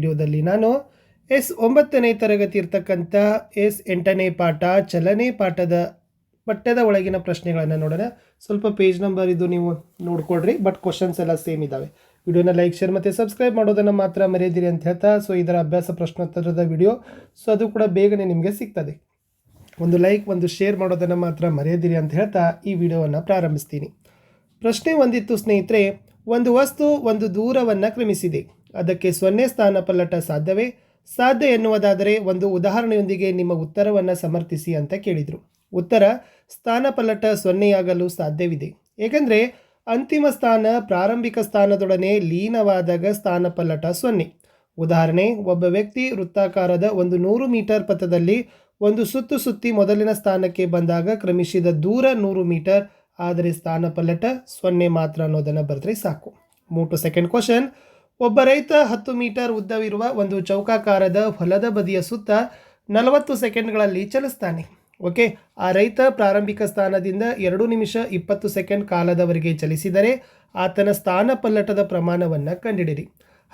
ವಿಡಿಯೋದಲ್ಲಿ ನಾನು ಎಸ್ ಒಂಬತ್ತನೇ ತರಗತಿ ಇರ್ತಕ್ಕಂಥ ಎಸ್ ಎಂಟನೇ ಪಾಠ ಚಲನೆ ಪಾಠದ ಪಠ್ಯದ ಒಳಗಿನ ಪ್ರಶ್ನೆಗಳನ್ನು ನೋಡೋಣ. ಸ್ವಲ್ಪ ಪೇಜ್ ನಂಬರ್ ಇದು ನೀವು ನೋಡ್ಕೊಡ್ರಿ ಬಟ್ ಕ್ವಶನ್ಸ್ ಎಲ್ಲ ಸೇಮ್ ಇದ್ದಾವೆ ವಿಡಿಯೋನ ಲೈಕ್ ಶೇರ್ ಮತ್ತು ಸಬ್ಸ್ಕ್ರೈಬ್ ಮಾಡೋದನ್ನು ಮಾತ್ರ ಮರೆಯದಿರಿ ಅಂತ ಹೇಳ್ತಾ ಸೊ ಇದರ ಅಭ್ಯಾಸ ಪ್ರಶ್ನೋತ್ತರದ ವಿಡಿಯೋ ಸೊ ಅದು ಕೂಡ ಬೇಗನೆ ನಿಮಗೆ ಸಿಗ್ತದೆ. ಒಂದು ಲೈಕ್ ಒಂದು ಶೇರ್ ಮಾಡೋದನ್ನು ಮಾತ್ರ ಮರೆಯದಿರಿ ಅಂತ ಹೇಳ್ತಾ ಈ ವಿಡಿಯೋವನ್ನು ಪ್ರಾರಂಭಿಸ್ತೀನಿ. ಪ್ರಶ್ನೆ ಒಂದಿತ್ತು ಸ್ನೇಹಿತರೆ, ಒಂದು ವಸ್ತು ಒಂದು ದೂರವನ್ನು ಕ್ರಮಿಸಿದೆ. ಅದಕ್ಕೆ ಸೊನ್ನೆ ಸ್ಥಾನ ಪಲ್ಲಟ ಸಾಧ್ಯವೇ? ಸಾಧ್ಯ ಎನ್ನುವುದಾದರೆ ಒಂದು ಉದಾಹರಣೆಯೊಂದಿಗೆ ನಿಮ್ಮ ಉತ್ತರವನ್ನು ಸಮರ್ಥಿಸಿ ಅಂತ ಕೇಳಿದರು. ಉತ್ತರ, ಸ್ಥಾನ ಪಲ್ಲಟ ಸೊನ್ನೆಯಾಗಲು ಸಾಧ್ಯವಿದೆ. ಏಕೆಂದರೆ ಅಂತಿಮ ಸ್ಥಾನ ಪ್ರಾರಂಭಿಕ ಸ್ಥಾನದೊಡನೆ ಲೀನವಾದಾಗ ಸ್ಥಾನ ಪಲ್ಲಟ ಸೊನ್ನೆ. ಉದಾಹರಣೆ, ಒಬ್ಬ ವ್ಯಕ್ತಿ ವೃತ್ತಾಕಾರದ ಒಂದು ನೂರು ಮೀಟರ್ ಪಥದಲ್ಲಿ ಒಂದು ಸುತ್ತು ಸುತ್ತಿ ಮೊದಲಿನ ಸ್ಥಾನಕ್ಕೆ ಬಂದಾಗ ಕ್ರಮಿಸಿದ ದೂರ ನೂರು ಮೀಟರ್, ಆದರೆ ಸ್ಥಾನ ಪಲ್ಲಟ ಸೊನ್ನೆ ಮಾತ್ರ ಅನ್ನೋದನ್ನು ಬರೆದ್ರೆ ಸಾಕು. ಮೂಟು ಸೆಕೆಂಡ್ ಕ್ವಶನ್ ಒಬ್ಬ ರೈತ ಹತ್ತು ಮೀಟರ್ ಉದ್ದವಿರುವ ಒಂದು ಚೌಕಾಕಾರದ ಹೊಲದ ಬದಿಯ ಸುತ್ತ ನಲವತ್ತು ಸೆಕೆಂಡ್ಗಳಲ್ಲಿ ಚಲಿಸ್ತಾನೆ. ಓಕೆ, ಆ ರೈತ ಪ್ರಾರಂಭಿಕ ಸ್ಥಾನದಿಂದ ಎರಡು ನಿಮಿಷ ಇಪ್ಪತ್ತು ಸೆಕೆಂಡ್ ಕಾಲದವರೆಗೆ ಚಲಿಸಿದರೆ ಆತನ ಸ್ಥಾನ ಪಲ್ಲಟದ ಪ್ರಮಾಣವನ್ನು ಕಂಡಿಡಿರಿ.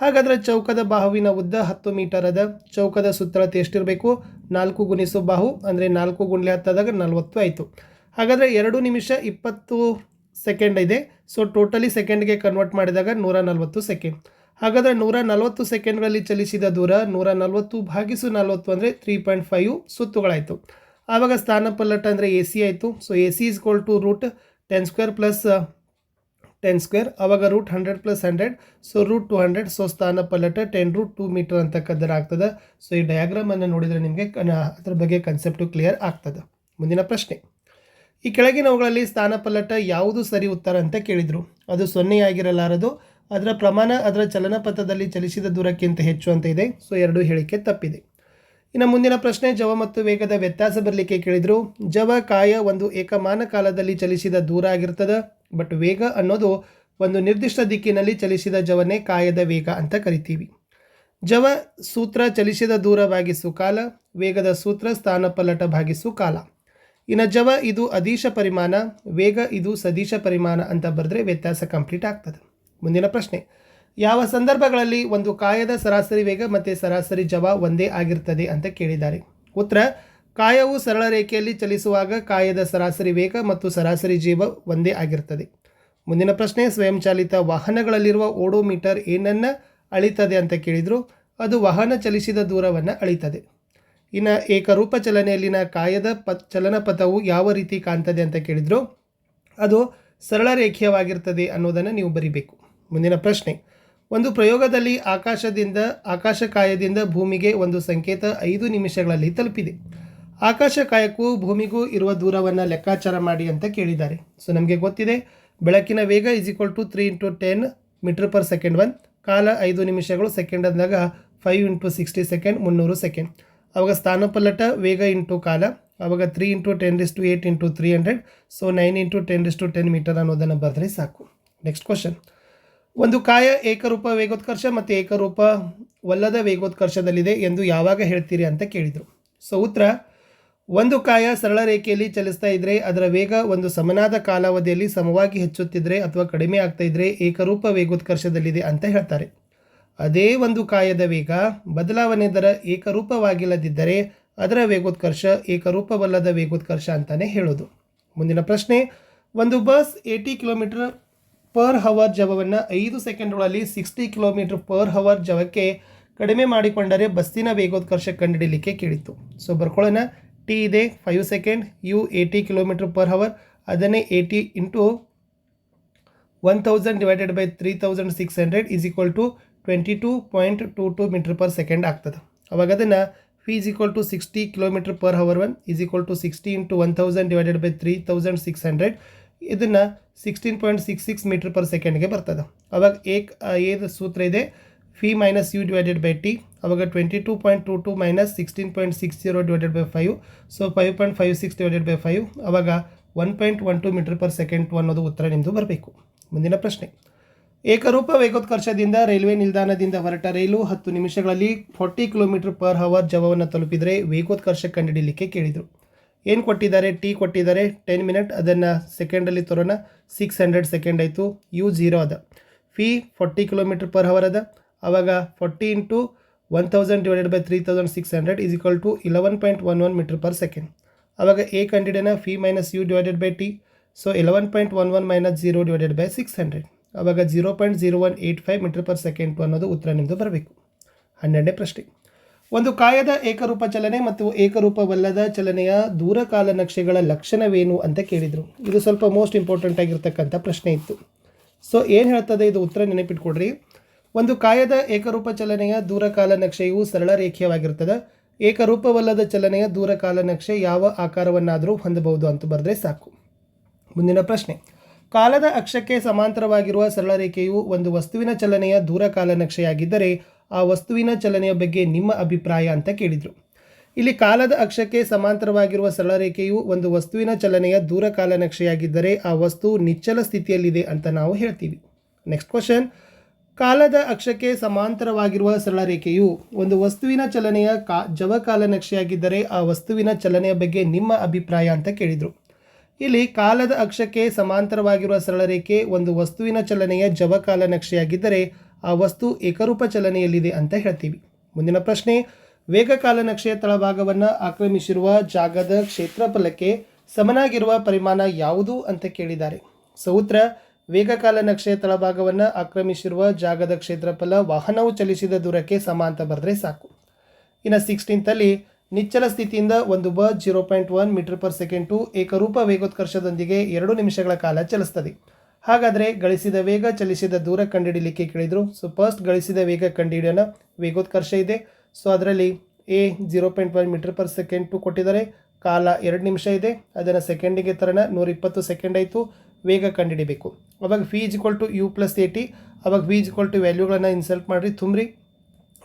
ಹಾಗಾದರೆ ಚೌಕದ ಬಾಹುವಿನ ಉದ್ದ ಹತ್ತು ಮೀಟರ್ ಅದ ಚೌಕದ ಸುತ್ತಳತೆ ಎಷ್ಟಿರಬೇಕು? ನಾಲ್ಕು ಗುಣಿಸು ಬಾಹು ಅಂದರೆ ನಾಲ್ಕು ಗುಂಡ್ಲೆ ಹತ್ತದಾಗ ನಲವತ್ತು ಆಯಿತು. ಹಾಗಾದರೆ ಎರಡು ನಿಮಿಷ ಇಪ್ಪತ್ತು ಸೆಕೆಂಡ್ ಇದೆ. ಸೊ ಟೋಟಲಿ ಸೆಕೆಂಡ್ಗೆ ಕನ್ವರ್ಟ್ ಮಾಡಿದಾಗ ನೂರ ನಲವತ್ತು ಸೆಕೆಂಡ್. ಹಾಗಾದರೆ ನೂರ ನಲವತ್ತು ಸೆಕೆಂಡ್ಗಳಲ್ಲಿ ಚಲಿಸಿದ ದೂರ ನೂರ ನಲವತ್ತು ಭಾಗಿಸು ನಲವತ್ತು ಅಂದರೆ ತ್ರೀ ಪಾಯಿಂಟ್ ಫೈವ್ ಸುತ್ತುಗಳಾಯಿತು. ಆವಾಗ ಸ್ಥಾನ ಪಲ್ಲಟ ಅಂದರೆ ಎ ಸಿ ಆಯಿತು. So A C is equal to root ten square plus ten square ಆವಾಗ root hundred plus hundred so root two hundred so ಸ್ಥಾನ ಪಲ್ಲಟ ಟೆನ್ ರೂಟ್ ಟು ಮೀಟರ್ ಅಂತಕ್ಕದ್ದರ ಆಗ್ತದೆ. ಸೊ ಈ ಡಯಾಗ್ರಾಮನ್ನು ನೋಡಿದರೆ ನಿಮಗೆ ಅದ್ರ ಬಗ್ಗೆ ಕನ್ಸೆಪ್ಟು ಕ್ಲಿಯರ್ ಆಗ್ತದೆ. ಮುಂದಿನ ಪ್ರಶ್ನೆ. ಈ ಕೆಳಗಿನವುಗಳಲ್ಲಿ ಸ್ಥಾನ ಪಲ್ಲಟ ಯಾವುದು ಸರಿ ಉತ್ತರ ಅಂತ ಕೇಳಿದರು. ಅದು ಸೊನ್ನೆಯಾಗಿರಲಾರದು ಅದರ ಪ್ರಮಾಣ, ಅದರ ಚಲನಪಥದಲ್ಲಿ ಚಲಿಸಿದ ದೂರಕ್ಕಿಂತ ಹೆಚ್ಚು ಅಂತ ಇದೆ. ಸೊ ಎರಡು ಹೇಳಿಕೆ ತಪ್ಪಿದೆ. ಇನ್ನು ಮುಂದಿನ ಪ್ರಶ್ನೆ, ಜವ ಮತ್ತು ವೇಗದ ವ್ಯತ್ಯಾಸ ಬರಲಿಕ್ಕೆ ಕೇಳಿದರು. ಜವ ಕಾಯ ಒಂದು ಏಕಮಾನ ಕಾಲದಲ್ಲಿ ಚಲಿಸಿದ ದೂರ ಆಗಿರ್ತದೆ ಬಟ್ ವೇಗ ಅನ್ನೋದು ಒಂದು ನಿರ್ದಿಷ್ಟ ದಿಕ್ಕಿನಲ್ಲಿ ಚಲಿಸಿದ ಜವನೇ ಕಾಯದ ವೇಗ ಅಂತ ಕರಿತೀವಿ. ಜವ ಸೂತ್ರ ಚಲಿಸಿದ ದೂರ ಭಾಗಿಸು ಕಾಲ, ವೇಗದ ಸೂತ್ರ ಸ್ಥಾನ ಪಲ್ಲಟ ಭಾಗಿಸು ಕಾಲ. ಇನ್ನು ಜವ ಇದು ಅದೀಶ ಪರಿಮಾಣ, ವೇಗ ಇದು ಸದೀಶ ಪರಿಮಾಣ ಅಂತ ಬರೆದ್ರೆ ವ್ಯತ್ಯಾಸ ಕಂಪ್ಲೀಟ್ ಆಗ್ತದೆ. ಮುಂದಿನ ಪ್ರಶ್ನೆ. ಯಾವ ಸಂದರ್ಭಗಳಲ್ಲಿ ಒಂದು ಕಾಯದ ಸರಾಸರಿ ವೇಗ ಮತ್ತು ಸರಾಸರಿ ಜವ ಒಂದೇ ಆಗಿರ್ತದೆ ಅಂತ ಕೇಳಿದ್ದಾರೆ. ಉತ್ತರ, ಕಾಯವು ಸರಳ ರೇಖೆಯಲ್ಲಿ ಚಲಿಸುವಾಗ ಕಾಯದ ಸರಾಸರಿ ವೇಗ ಮತ್ತು ಸರಾಸರಿ ಜೀವ ಒಂದೇ ಆಗಿರ್ತದೆ ಮುಂದಿನ ಪ್ರಶ್ನೆ, ಸ್ವಯಂಚಾಲಿತ ವಾಹನಗಳಲ್ಲಿರುವ ಓಡೋಮೀಟರ್ ಏನನ್ನು ಅಳಿತದೆ ಅಂತ ಕೇಳಿದರು. ಅದು ವಾಹನ ಚಲಿಸಿದ ದೂರವನ್ನು ಅಳಿತದೆ. ಇನ್ನು ಏಕರೂಪ ಚಲನೆಯಲ್ಲಿನ ಕಾಯದ ಪ, ಚಲನಪಥವು ಯಾವ ರೀತಿ ಕಾಣ್ತದೆ ಅಂತ ಕೇಳಿದರು. ಅದು ಸರಳ ರೇಖೀಯವಾಗಿರ್ತದೆ ಅನ್ನೋದನ್ನು ನೀವು ಬರಿಬೇಕು. ಮುಂದಿನ ಪ್ರಶ್ನೆ. ಒಂದು ಪ್ರಯೋಗದಲ್ಲಿ ಆಕಾಶದಿಂದ, ಆಕಾಶಕಾಯದಿಂದ ಭೂಮಿಗೆ ಒಂದು ಸಂಕೇತ ಐದು ನಿಮಿಷಗಳಲ್ಲಿ ತಲುಪಿದೆ. ಆಕಾಶಕಾಯಕ್ಕೂ ಭೂಮಿಗೂ ಇರುವ ದೂರವನ್ನು ಲೆಕ್ಕಾಚಾರ ಮಾಡಿ ಅಂತ ಕೇಳಿದ್ದಾರೆ. ಸೊ ನಮಗೆ ಗೊತ್ತಿದೆ, ಬೆಳಕಿನ ವೇಗ is equal to three into ten metre per second one ಕಾಲ ಐದು ನಿಮಿಷಗಳು ಸೆಕೆಂಡ್ ಅಂದಾಗ ಫೈವ್ ಇಂಟು ಸಿಕ್ಸ್ಟಿ ಸೆಕೆಂಡ್ ಮುನ್ನೂರು ಸೆಕೆಂಡ್ ಅವಾಗ ಸ್ಥಾನಪಲ್ಲಟ, ವೇಗ ಇಂಟು ಕಾಲ, ಅವಾಗ three into ten raise to eight into three hundred so nine into ten raise to ten metre ಅನ್ನೋದನ್ನು ಬರೆದ್ರೆ ಸಾಕು. ನೆಕ್ಸ್ಟ್ ಕ್ವಶನ್ ಒಂದು ಕಾಯ ಏಕರೂಪ ವೇಗೋತ್ಕರ್ಷ ಮತ್ತು ಏಕರೂಪವಲ್ಲದ ವೇಗೋತ್ಕರ್ಷದಲ್ಲಿದೆ ಎಂದು ಯಾವಾಗ ಹೇಳ್ತೀರಿ ಅಂತ ಕೇಳಿದರು. ಸೊ ಉತ್ತರ ಒಂದು ಕಾಯ ಸರಳ ರೇಖೆಯಲ್ಲಿ ಚಲಿಸ್ತಾ ಇದ್ದರೆ ಅದರ ವೇಗ ಒಂದು ಸಮನಾದ ಕಾಲಾವಧಿಯಲ್ಲಿ ಸಮವಾಗಿ ಹೆಚ್ಚುತ್ತಿದ್ದರೆ ಅಥವಾ ಕಡಿಮೆ ಆಗ್ತಾ ಇದ್ದರೆ ಏಕರೂಪ ವೇಗೋತ್ಕರ್ಷದಲ್ಲಿದೆ ಅಂತ ಹೇಳ್ತಾರೆ. ಅದೇ ಒಂದು ಕಾಯದ ವೇಗ ಬದಲಾವಣೆ ದರ ಏಕರೂಪವಾಗಿಲ್ಲದಿದ್ದರೆ ಅದರ ವೇಗೋತ್ಕರ್ಷ ಏಕರೂಪವಲ್ಲದ ವೇಗೋತ್ಕರ್ಷ ಅಂತಲೇ ಹೇಳೋದು. ಮುಂದಿನ ಪ್ರಶ್ನೆ, ಒಂದು bus eighty kilometre per hour ಜವವನ್ನು ಐದು ಸೆಕೆಂಡ್ಗಳಲ್ಲಿ ಸಿಕ್ಸ್ಟಿ ಕಿಲೋಮೀಟರ್ ಪರ್ ಹವರ್ ಜವಕ್ಕೆ ಕಡಿಮೆ ಮಾಡಿಕೊಂಡರೆ ಬಸ್ಸಿನ ವೇಗೋತ್ಕರ್ಷ ಕಂಡುಹಿಡಲಿಕ್ಕೆ ಕೇಳಿತ್ತು. ಸೊ ಬರ್ಕೊಳ್ಳೋಣ. ಟಿ ಇದೆ five second U eighty kilometre per hour ಅದನ್ನೇ eighty into one thousand divided by three thousand six hundred is equal to twenty two point two two metre per second ಆಗ್ತದೆ. ಅವಾಗ ಅದನ್ನು V is equal to sixty kilometre per hour one is equal to sixty into one thousand divided by three thousand six hundred ಇದನ್ನು sixteen point six six metre per ಸೆಕೆಂಡ್ಗೆ ಬರ್ತದೆ. ಅವಾಗ ಏಕ್ ಏದು ಸೂತ್ರ ಇದೆ. V minus u divided by t ಅವಾಗ twenty two point two two minus sixteen point six zero divided by five so five point five six divided by five ಅವಾಗ one point one two metre per second ಅನ್ನೋದು ಉತ್ತರ ನಿಮ್ಮದು ಬರಬೇಕು. ಮುಂದಿನ ಪ್ರಶ್ನೆ. ಏಕರೂಪ ವೇಗೋತ್ಕರ್ಷದಿಂದ railway ನಿಲ್ದಾಣದಿಂದ ಹೊರಟ ರೈಲು ಹತ್ತು ನಿಮಿಷಗಳಲ್ಲಿ ಫಾರ್ಟಿ ಕಿಲೋಮೀಟರ್ ಪರ್ ಹವರ್ ಜವವನ್ನು ತಲುಪಿದರೆ ವೇಗೋತ್ಕರ್ಷ ಕಂಡುಹಿಡಿಯಲಿಕ್ಕೆ ಕೇಳಿದರು. ಏನು ಕೊಟ್ಟಿದ್ದಾರೆ? ಟಿ ಕೊಟ್ಟಿದ್ದಾರೆ. ಟೆನ್ ಮಿನಿಟ್ ಅದನ್ನು ಸೆಕೆಂಡಲ್ಲಿ ತರೋಣ. ಸಿಕ್ಸ್ ಹಂಡ್ರೆಡ್ ಸೆಕೆಂಡ್ ಆಯಿತು. ಯು ಜೀರೋ ಅದ. V forty kilometre per hour ಅದ. ಆವಾಗ forty into one thousand divided by three thousand six hundred is equal to eleven point one one metre per second ಆವಾಗ A ಕಂಡಿಡೇನ V minus U divided by T so eleven point one one minus zero divided by six hundred ಆವಾಗ zero point zero one eight five metre per second ಅನ್ನೋದು ಉತ್ತರ ನಿಮ್ಮದು ಬರಬೇಕು. ಹನ್ನೆರಡನೇ ಪ್ರಶ್ನೆ. ಒಂದು ಕಾಯದ ಏಕರೂಪ ಚಲನೆ ಮತ್ತು ಏಕರೂಪವಲ್ಲದ ಚಲನೆಯ ದೂರಕಾಲ ನಕ್ಷೆಗಳ ಲಕ್ಷಣವೇನು ಅಂತ ಕೇಳಿದರು. ಇದು ಸ್ವಲ್ಪ ಮೋಸ್ಟ್ ಇಂಪಾರ್ಟೆಂಟ್ ಆಗಿರ್ತಕ್ಕಂಥ ಪ್ರಶ್ನೆ ಇತ್ತು. ಸೊ ಏನು ಹೇಳ್ತದೆ? ಇದು ಉತ್ತರ ನೆನಪಿಟ್ಕೊಡ್ರಿ. ಒಂದು ಕಾಯದ ಏಕರೂಪ ಚಲನೆಯ ದೂರಕಾಲ ನಕ್ಷೆಯು ಸರಳ ರೇಖೀಯವಾಗಿರ್ತದೆ. ಏಕರೂಪವಲ್ಲದ ಚಲನೆಯ ದೂರಕಾಲ ನಕ್ಷೆ ಯಾವ ಆಕಾರವನ್ನಾದರೂ ಹೊಂದಬಹುದು ಅಂತ ಬರೆದ್ರೆ ಸಾಕು. ಮುಂದಿನ ಪ್ರಶ್ನೆ. ಕಾಲದ ಅಕ್ಷಕ್ಕೆ ಸಮಾಂತರವಾಗಿರುವ ಸರಳ ರೇಖೆಯು ಒಂದು ವಸ್ತುವಿನ ಚಲನೆಯ ದೂರಕಾಲ ನಕ್ಷೆಯಾಗಿದ್ದರೆ ಆ ವಸ್ತುವಿನ ಚಲನೆಯ ಬಗ್ಗೆ ನಿಮ್ಮ ಅಭಿಪ್ರಾಯ ಅಂತ ಕೇಳಿದರು. ಇಲ್ಲಿ ಕಾಲದ ಅಕ್ಷಕ್ಕೆ ಸಮಾಂತರವಾಗಿರುವ ಸರಳ ರೇಖೆಯು ಒಂದು ವಸ್ತುವಿನ ಚಲನೆಯ ದೂರಕಾಲ ನಕ್ಷೆಯಾಗಿದ್ದರೆ ಆ ವಸ್ತು ನಿಚ್ಚಲ ಸ್ಥಿತಿಯಲ್ಲಿದೆ ಅಂತ ನಾವು ಹೇಳ್ತೀವಿ. ನೆಕ್ಸ್ಟ್ ಕ್ವಶನ್ ಕಾಲದ ಅಕ್ಷಕ್ಕೆ ಸಮಾಂತರವಾಗಿರುವ ಸರಳ ರೇಖೆಯು ಒಂದು ವಸ್ತುವಿನ ಚಲನೆಯ ಕಾ ಜವಕಾಲ ನಕ್ಷೆಯಾಗಿದ್ದರೆ ಆ ವಸ್ತುವಿನ ಚಲನೆಯ ಬಗ್ಗೆ ನಿಮ್ಮ ಅಭಿಪ್ರಾಯ ಅಂತ ಕೇಳಿದರು. ಇಲ್ಲಿ ಕಾಲದ ಅಕ್ಷಕ್ಕೆ ಸಮಾಂತರವಾಗಿರುವ ಸರಳ ರೇಖೆ ಒಂದು ವಸ್ತುವಿನ ಚಲನೆಯ ಜವಕಾಲ ನಕ್ಷೆಯಾಗಿದ್ದರೆ ಆ ವಸ್ತು ಏಕರೂಪ ಚಲನೆಯಲ್ಲಿದೆ ಅಂತ ಹೇಳ್ತೀವಿ. ಮುಂದಿನ ಪ್ರಶ್ನೆ ವೇಗಕಾಲ ನಕ್ಷೆಯ ತಳಭಾಗವನ್ನು ಆಕ್ರಮಿಸಿರುವ ಜಾಗದ ಕ್ಷೇತ್ರಫಲಕ್ಕೆ ಸಮನಾಗಿರುವ ಪರಿಮಾಣ ಯಾವುದು ಅಂತ ಕೇಳಿದ್ದಾರೆ. ಸೌತ್ರ ವೇಗಕಾಲ ನಕ್ಷೆಯ ತಳಭಾಗವನ್ನು ಆಕ್ರಮಿಸಿರುವ ಜಾಗದ ಕ್ಷೇತ್ರಫಲ ವಾಹನವು ಚಲಿಸಿದ ದೂರಕ್ಕೆ ಸಮ ಅಂತ ಬರೆದ್ರೆ ಸಾಕು. ಇನ್ನು ಸಿಕ್ಸ್ಟೀನ್ತಲ್ಲಿ ನಿಚ್ಚಲ ಸ್ಥಿತಿಯಿಂದ ಒಂದು ಬ zero point one metre per second two ಏಕರೂಪ ವೇಗೋತ್ಕರ್ಷದೊಂದಿಗೆ ಎರಡು ನಿಮಿಷಗಳ ಕಾಲ ಚಲಿಸ್ತದೆ. ಹಾಗಾದರೆ ಗಳಿಸಿದ ವೇಗ, ಚಲಿಸಿದ ದೂರ ಕಂಡುಹಿಡಿಯಲಿಕ್ಕೆ ಕೇಳಿದರು. ಸೊ ಫಸ್ಟ್ ಗಳಿಸಿದ ವೇಗ ಕಂಡುಹಿಡಿಯೋಣ. ವೇಗೋತ್ಕರ್ಷ ಇದೆ. ಸೊ ಅದರಲ್ಲಿ A zero point one metre per second two ಕೊಟ್ಟಿದ್ದಾರೆ. ಕಾಲ ಎರಡು ನಿಮಿಷ ಇದೆ. ಅದನ್ನು ಸೆಕೆಂಡಿಗೆ ತರೋಣ. ನೂರ ಇಪ್ಪತ್ತು ಸೆಕೆಂಡ್ ಆಯಿತು. ವೇಗ ಕಂಡುಹಿಡಿಬೇಕು. ಅವಾಗ V equal to U plus A T ಅವಾಗ ವಿ ಇಕ್ವಲ್ ಟು ವ್ಯಾಲ್ಯೂಗಳನ್ನು ಇನ್ಸಲ್ಟ್ ಮಾಡಿರಿ, ತುಂಬ್ರಿ.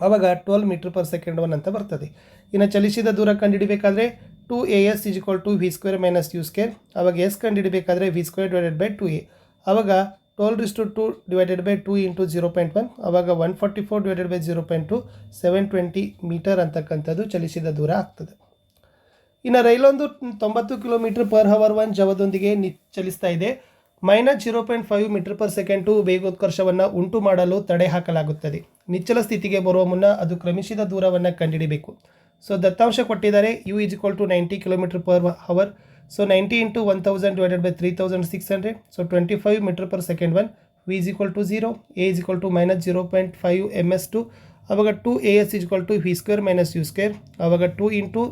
ಅವಾಗ twelve metre per second one ಅಂತ ಬರ್ತದೆ. ಇನ್ನು ಚಲಿಸಿದ ದೂರ ಕಂಡುಹಿಡಬೇಕಾದ್ರೆ two A S equal to V square minus U square ಅವಾಗ S ಕಂಡುಹಿಡಬೇಕಾದ್ರೆ V square divided by two A ಅವಾಗ twelve raise to two divided by two into zero point one ಅವಾಗ one forty four divided by zero point two seven twenty metre ಅಂತಕ್ಕಂಥದ್ದು ಚಲಿಸಿದ ದೂರ ಆಗ್ತದೆ. ಇನ್ನು ರೈಲೊಂದು ತೊಂಬತ್ತು ಕಿಲೋಮೀಟರ್ ಪರ್ ಹವರ್ ಒನ್ ಜವದೊಂದಿಗೆ ನಿ ಚಲಿಸ್ತಾ ಇದೆ. Minus zero point five metre per second two ವೇಗೋತ್ಕರ್ಷವನ್ನು ಉಂಟು ಮಾಡಲು ತಡೆ ಹಾಕಲಾಗುತ್ತದೆ. ನಿಚ್ಚಲ ಸ್ಥಿತಿಗೆ ಬರುವ ಮುನ್ನ ಅದು ಕ್ರಮಿಸಿದ ದೂರವನ್ನು ಕಂಡುಹಿಡಿಬೇಕು ಸೊ ದತ್ತಾಂಶ ಕೊಟ್ಟಿದ್ದಾರೆ U is equal to ninety kilometre per hour so ninety into one thousand by three thousand six hundred so twenty five metre per second one V is equal to zero A is equal to minus zero point five M S two ಅವಾಗ two A S is to V square minus U square ಅವಾಗ two into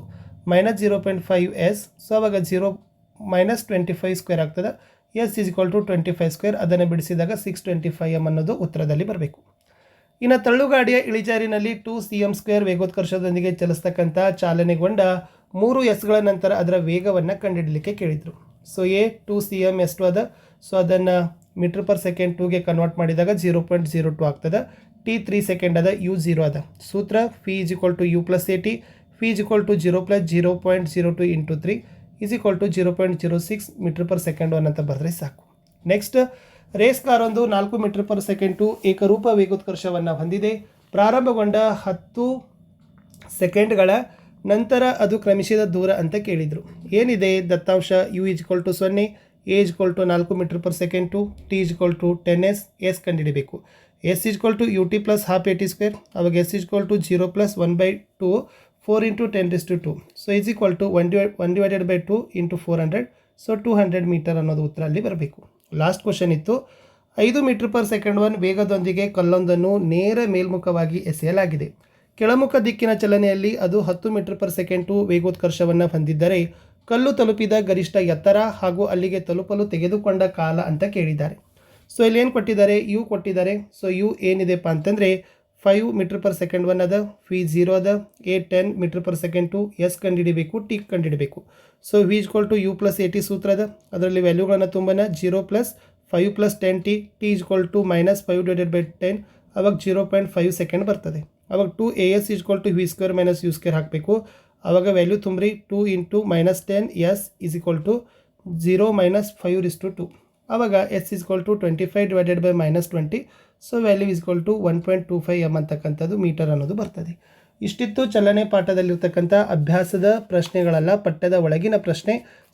minus zero point five S so ಅವಾಗ zero minus twenty five square ಆಗ್ತದೆ S is equal to twenty five square ಅದನ್ನು ಬಿಡಿಸಿದಾಗ six twenty five M ಅನ್ನೋದು ಉತ್ತರದಲ್ಲಿ ಬರಬೇಕು ಇನ್ನು ತಳ್ಳುಗಾಡಿಯ ಇಳಿಜಾರಿನಲ್ಲಿ ಟು ಸಿ ಎಂ ಸ್ಕ್ವೇರ್ ವೇಗೋತ್ಕರ್ಷದೊಂದಿಗೆ ಚಲಿಸ್ತಕ್ಕಂಥ ಚಾಲನೆಗೊಂಡ ಮೂರು ಎಸ್ಗಳ ನಂತರ ಅದರ ವೇಗವನ್ನು ಕಂಡುಹಿಡಲಿಕ್ಕೆ ಕೇಳಿದರು. So A two C M ಎಷ್ಟು ಅದ. ಸೊ ಅದನ್ನು ಮೀಟ್ರ್ ಪರ್ ಸೆಕೆಂಡ್ ಟೂಗೆ ಕನ್ವರ್ಟ್ ಮಾಡಿದಾಗ ಜೀರೋ ಪಾಯಿಂಟ್ ಜೀರೋ ಟು ಆಗ್ತದೆ. ಟಿ ತ್ರೀ ಸೆಕೆಂಡ್ ಅದ ಯು ಜೀರೋ ಅದ. ಸೂತ್ರ V is equal to U plus A T V is equal to zero plus zero point zero two into three is equal to zero point zero six metre per second one ಅಂತ ಬರೆದ್ರೆ ಸಾಕು. Next race car ಒಂದು ನಾಲ್ಕು metre per second two ಏಕರೂಪ ವೇಗೋತ್ಕರ್ಷವನ್ನು ಹೊಂದಿದೆ. ಪ್ರಾರಂಭಗೊಂಡ ಹತ್ತು ಸೆಕೆಂಡ್ಗಳ ನಂತರ ಅದು ಕ್ರಮಿಸಿದ ದೂರ ಅಂತ ಕೇಳಿದರು. ಏನಿದೆ? ದತ್ತಾಂಶ ಯು ಈಜ್ಕೊಲ್ ಟು ಸೊನ್ನೆ ಏಜ್ ಇಕ್ವಲ್ ಟು ನಾಲ್ಕು metre per second two T is equal to ten S S ಕಂಡುಹಿಡಿಬೇಕು. S is equal to U T plus half A T square ಅವಾಗ S is equal to zero plus one by two four into ten raise to two so is equal to one divide one divided by two into four hundred so two hundred metre ಅನ್ನೋದು ಉತ್ತರ ಅಲ್ಲಿ ಬರಬೇಕು. Last question ಇತ್ತು. ಐದು metre per second one ವೇಗದೊಂದಿಗೆ ಕಲ್ಲೊಂದನ್ನು ನೇರ ಮೇಲ್ಮುಖವಾಗಿ ಎಸೆಯಲಾಗಿದೆ. ಕೆಳಮುಖ ದಿಕ್ಕಿನ ಚಲನೆಯಲ್ಲಿ ಅದು ಹತ್ತು ಮೀಟರ್ ಪರ್ ಸೆಕೆಂಡು ವೇಗೋತ್ಕರ್ಷವನ್ನು ಹೊಂದಿದ್ದರೆ ಕಲ್ಲು ತಲುಪಿದ ಗರಿಷ್ಠ ಎತ್ತರ ಹಾಗೂ ಅಲ್ಲಿಗೆ ತಲುಪಲು ತೆಗೆದುಕೊಂಡ ಕಾಲ ಅಂತ ಕೇಳಿದ್ದಾರೆ. ಸೊ ಇಲ್ಲಿ ಏನು ಕೊಟ್ಟಿದ್ದಾರೆ? ಯು ಕೊಟ್ಟಿದ್ದಾರೆ. ಸೊ ಯು ಏನಿದೆಪ್ಪ ಅಂತಂದರೆ five metre per second one ಅದ ವಿ ಜೀರೋ ಅದ A ten metre per second two S ಕಂಡುಹಿಡಿಬೇಕು T ಕಂಡುಹಿಡಬೇಕು so V is equal to U plus A T ಸೂತ್ರ ಅದ. ಅದರಲ್ಲಿ ವ್ಯಾಲ್ಯೂಗಳನ್ನು ತುಂಬನ zero plus five plus ten T T is equal to minus five divided by ten ಅವಾಗ zero point five second ಬರ್ತದೆ. ಅವಾಗ two A S is equal to V square minus U square ಹಾಕಬೇಕು. ಆವಾಗ value ತುಂಬ್ರಿ two into minus ten S is equal to zero minus five is two two ಆವಾಗ S is equal to twenty five divided by minus twenty so value is equal to one point two five m ಅಂತಕ್ಕಂಥದ್ದು metre ಅನ್ನೋದು ಬರ್ತದೆ. ಇಷ್ಟಿತ್ತು ಚಲನೆ ಪಾಠದಲ್ಲಿರ್ತಕ್ಕಂಥ ಅಭ್ಯಾಸದ ಪ್ರಶ್ನೆಗಳಲ್ಲ, ಪಠ್ಯದ ಒಳಗಿನ ಪ್ರಶ್ನೆ.